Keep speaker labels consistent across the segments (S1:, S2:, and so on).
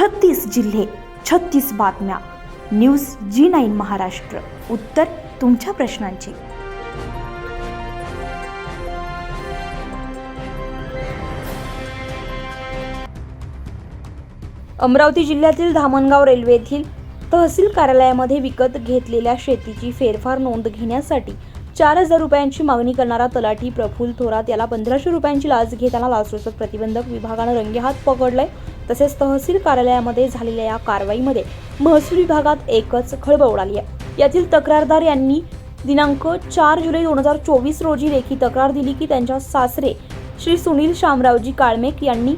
S1: छत्तीस जिल्हे छत्तीस बातम्या. News G nine Maharashtra. उत्तर तुमच्या प्रश्नांची.
S2: अमरावती जिल्ह्यातील धामणगाव रेल्वे येथील तहसील कार्यालयामध्ये विकत घेतलेल्या शेतीची फेरफार नोंद घेण्यासाठी चार हजार रुपयांची मागणी करणारा तलाठी प्रफुल थोरात याला पंधराशे रुपयांची लाच घेताना लाचलुचपत प्रतिबंधक विभागानं रंगेहात पकडलाय. तसेच तहसील कार्यालयामध्ये झालेल्या या कारवाईमध्ये महसूल विभागात एकच खळबळ उडाली आहे. यातील तक्रारदार यांनी दिनांक चार जुलै दोन हजार चोवीस रोजी लेखी तक्रार दिली की त्यांच्या सासरे श्री सुनील शामरावजी काळमेक यांनी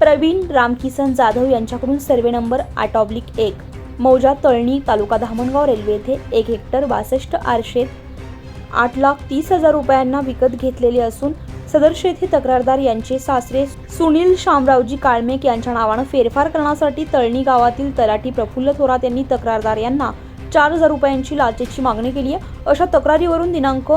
S2: प्रवीण रामकिसन जाधव यांच्याकडून सर्वे नंबर आठ ऑब्लिक एक मौजा तळणी तालुका धामणगाव रेल्वे येथे एक हेक्टर बासष्ट आरशेत आठ लाख तीस हजार रुपयांना विकत घेतलेले असून सदर येथे तक्रारदार यांचे सासरे सुनील शामरावजी काळमेक यांच्या नावानं फेरफार करण्यासाठी तळणी गावातील तलाठी प्रफुल्ल थोरात यांनी तक्रारदार यांना चार हजार रुपयांची लाचेची मागणी केली आहे. अशा तक्रारीवरून दिनांक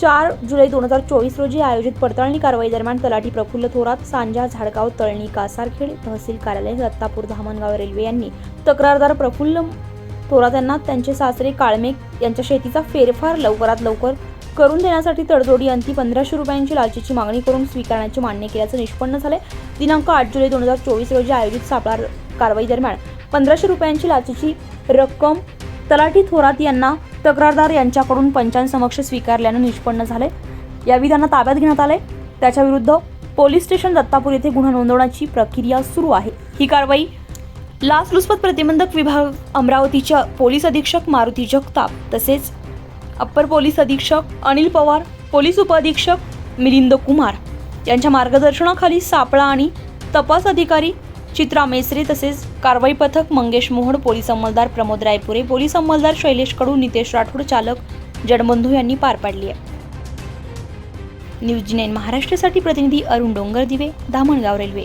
S2: चार जुलै दोन हजार चोवीस रोजी आयोजित पडताळणी कारवाई दरम्यान तलाठी प्रफुल्ल थोरात सांजा झाडगाव तळणी कासारखेड तहसील कार्यालय दत्तापूर धामणगाव रेल्वे यांनी तक्रारदार प्रफुल्ल थोरात यांना त्यांचे सासरे काळमेक यांच्या शेतीचा फेरफार लवकरात लवकर करून देण्यासाठी तडजोडी अंती पंधराशे रुपयांची लाचेची मागणी करून स्वीकारण्याचे मान्य केल्याचं निष्पन्न झाले दिनांक आठ जुलै दोन हजार चोवीस रोजी आयोजित सापळा कारवाई दरम्यान पंधराशे रुपयांची लाचेची रक्कम तलाठी थोरात यांना तक्रारदार यांच्याकडून पंचांसमक्ष स्वीकारल्यानं निष्पन्न झाले या त्यांना ताब्यात घेण्यात आले त्याच्याविरुद्ध पोलीस स्टेशन दत्तापूर येथे गुन्हा नोंदवण्याची प्रक्रिया सुरू आहे. ही कारवाई लाचलुचपत प्रतिबंधक विभाग अमरावतीच्या पोलीस अधीक्षक मारुती जगताप तसेच अप्पर पोलीस अधीक्षक अनिल पवार पोलीस उपअधीक्षक मिलिंद कुमार. यांच्या मार्गदर्शनाखाली सापळा आणि तपास अधिकारी चित्रा मेसरे तसेच कारवाई पथक मंगेश मोहड पोलीस अंमलदार प्रमोद रायपुरे पोलीस अंमलदार शैलेश कडू नितेश राठोड चालक जडबंधू यांनी पार पाडली आहे. न्यूज नाईन महाराष्ट्रासाठी प्रतिनिधी अरुण डोंगर दिवे धामणगाव रेल्वे.